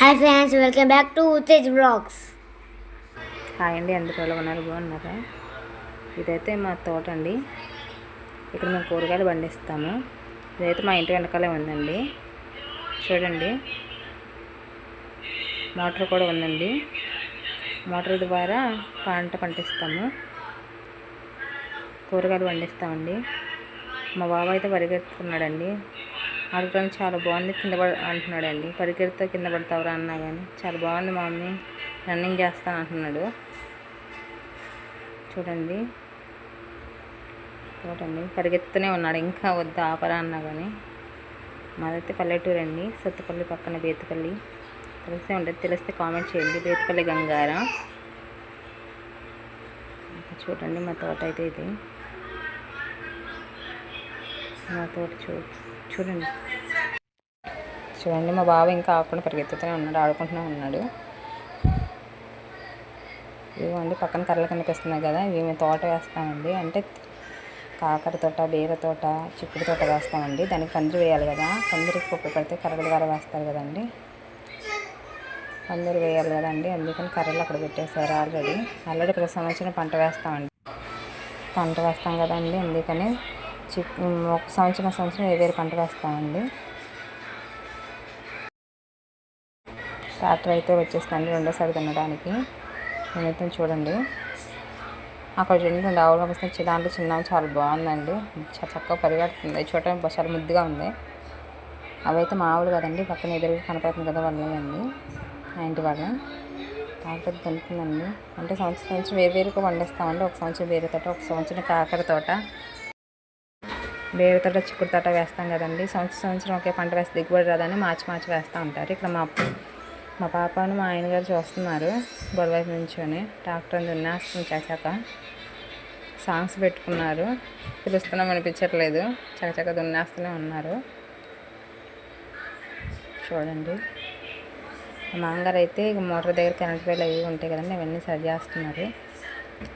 Hi friends welcome back to Uttej blogs hi అండి అందరూ ఉన్నారు? బాగున్నారా? ఇదైతే మా తోట అండి. ఇక్కడ మేము కూరగాయలు పండిస్తాము. ఇదైతే మా ఇంటి వెనకాలే ఉందండి. చూడండి. మోటార్ కూడా ఉందండి. మోటార్ ద్వారా పంట పండిస్తాము. కూరగాయలు పండిస్తామండి. మా బాబు అయితే పరిగెత్తుతున్నాడండి ఆడటానికి చాలా బాగుంది. కింద పడ అంటున్నాడండి. పరిగెడితే కింద పడతావురా అన్నా కానీ చాలా బాగుంది మా మమ్మీ రన్నింగ్ చేస్తాను అంటున్నాడు. చూడండి. చూడండి. పరిగెత్తుతూనే ఉన్నాడు. ఇంకా వద్దు ఆపరా అన్నా కానీ మాదైతే పల్లెటూరు అండి సత్తుపల్లి పక్కన బేతపల్లి. తెలిసే ఉంటుంది తెలిస్తే కామెంట్ చేయండి. బేతుపల్లి గంగారా. చూడండి మా తోట అయితే ఇది. మా తోట చూ చూడండి. చూడండి మా బాబు ఇంకా ఆకుండా పరిగెత్తుతూనే ఉన్నాడు ఆడుకుంటూనే ఉన్నాడు. ఇవ్వండి పక్కన కర్రలు కనిపిస్తున్నాయి కదా ఇవి మేము తోట వేస్తామండి. అంటే కాకర తోట బీర తోట చిక్కుడు తోట వేస్తామండి. దానికి పందిరి వేయాలి కదా పందిరికి కుప్ప పెడితే కర్రల ద్వారా వేస్తారు కదండి. పందిరి వేయాలి కదండి అందుకని కర్రలు అక్కడ పెట్టేశారు ఆల్రెడీ. ఆల్రెడీ ప్రతి సంవత్సరం పంట వేస్తామండి. పంట వేస్తాం కదండి అందుకని ఒక సంవత్సరం సంవత్సరం వేరే పంట వేస్తామండి. ట్రాక్టర్ అయితే వచ్చేస్తుందండి రెండోసారి తినడానికి నేనైతే చూడండి. అక్కడ రెండు రెండు ఆవులు వస్తుంది దాంట్లో చిన్న చాలా బాగుందండి. చాలా చక్కగా పరిగెడుతుంది. చూడటానికి చాలా ముద్దుగా ఉంది. అవైతే మా ఆవులు కదండి. పక్కన ఎదురుగా కనపడుతుంది కదా వాళ్ళండి ఆ ఇంటి వాళ్ళ ట్రాక్టర్ తింటుందండి అంటే సంవత్సరం నుంచి వేరు వేరుగా పండిస్తామండి. ఒక సంవత్సరం వేరే తోట ఒక సంవత్సరం కాకర తోట. వేరే తోట చిక్కుడు తోట వేస్తాం కదండి. సంవత్సరం సంవత్సరం ఒకే పంట వేస్తే దిగుబడి రాదని మార్చి మార్చి వేస్తూ ఉంటారు. ఇక్కడ మా మా పాపను మా ఆయన గారు చూస్తున్నారు బొడవైపు నుంచొని. ట్రాక్టర్ దున్నేస్తాం చకచక సాంగ్స్ పెట్టుకున్నారు. పిలుస్తున్నాం అనిపించట్లేదు చకచక దున్నేస్తూనే ఉన్నారు. చూడండి. మా మామగారు అయితే ఇక మోటార్ దగ్గర కరెంట్ బిల్ అవి ఉంటాయి కదండి అవన్నీ సరి చేస్తున్నారు.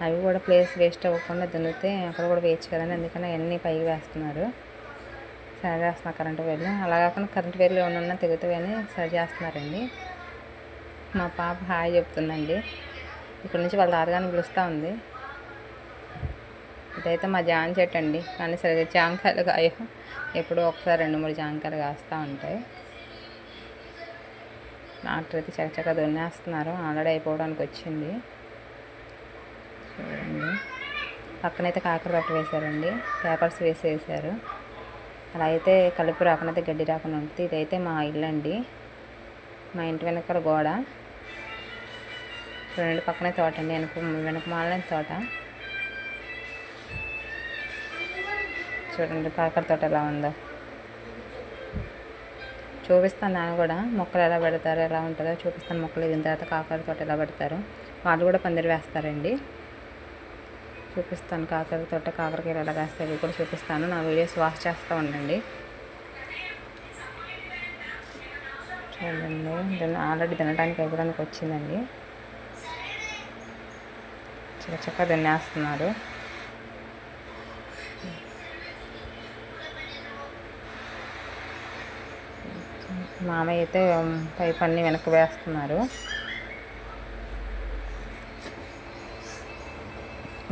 అవి కూడా ప్లేస్ వేస్ట్ అవ్వకుండా దున్నితే అక్కడ కూడా వేయచ్చు కదండి. అందుకని అవన్నీ పైకి వేస్తున్నారు. సరి చేస్తున్నారు కరెంటు వేర్లు. అలా కాకుండా కరెంటు వేర్లు ఏమన్నా తెగుతాయని సరి చేస్తున్నారండి. మా పాప హాయ్ చెప్తుందండి. ఇక్కడ నుంచి వాళ్ళ తాతగారిని పిలుస్తూ ఉంది. ఇదైతే మా జామ చెట్టు అండి. కానీ సరిగ్గా జాంకాయలు కాయో. ఎప్పుడో ఒకసారి రెండు మూడు జాంకాయలు కాస్తూ ఉంటాయి. డాక్టర్ అయితే చక్కచక్క దున్నేస్తున్నారు. ఆల్రెడీ అయిపోవడానికి వచ్చింది. చూడండి. పక్కనైతే కాకర పట్టు వేశారండి. పేపర్స్ వేసి వేశారు అలా అయితే కలుపు రాకుండా గడ్డి రాకుండా ఉంటుంది. ఇదైతే మా ఇల్లు అండి మా ఇంటి వెనకాల గోడ. చూడండి పక్కనే తోట అండి. వెనక వెనక మాలని తోట. చూడండి కాకర తోట ఎలా ఉందో. చూపిస్తాను నాన్న కూడా. మొక్కలు ఎలా పెడతారు ఎలా ఉంటుందో చూపిస్తాను. మొక్కలు ఎదిగిన తర్వాత కాకర తోట ఎలా పెడతారు. వాళ్ళు కూడా పందిరి వేస్తారండి. చూపిస్తాను. కాకర తోట కాకరకాయలు ఎలా వేస్తాయి కూడా చూపిస్తాను. నా వీడియోస్ వాచ్ చేస్తూ ఉండండి. చూడండి. దీన్ని ఆల్రెడీ తినడానికి ఇవ్వడానికి వచ్చిందండి. చక్క చక్కగా తినేస్తున్నారు మామయ్య అయితే పైప్ అన్నీ వెనక్కి వేస్తున్నారు.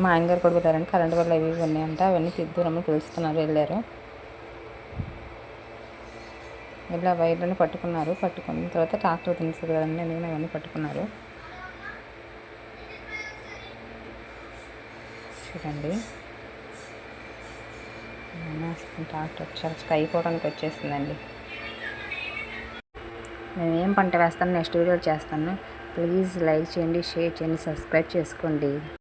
మా ఆయనగారు కూడా వెళ్ళారండి కరెంట్ వల్ల ఇవి ఉన్నాయంట అవన్నీ తిద్దురమ్మని పిలుస్తున్నారు వెళ్ళారు. ఇలా వైర్లను పట్టుకున్నారు పట్టుకున్న తర్వాత ట్రాక్టర్ తినేస్తుంది కదండి నేను అవన్నీ పట్టుకున్నారు. చూడండి. ట్రాక్టర్? చాలా అయిపోవడానికి వచ్చేసిందండి నేను ఏం పంట వేస్తాను నెక్స్ట్ వీడియో చేస్తాను. ప్లీజ్ లైక్ చేయండి షేర్ చేయండి సబ్స్క్రైబ్ చేసుకోండి.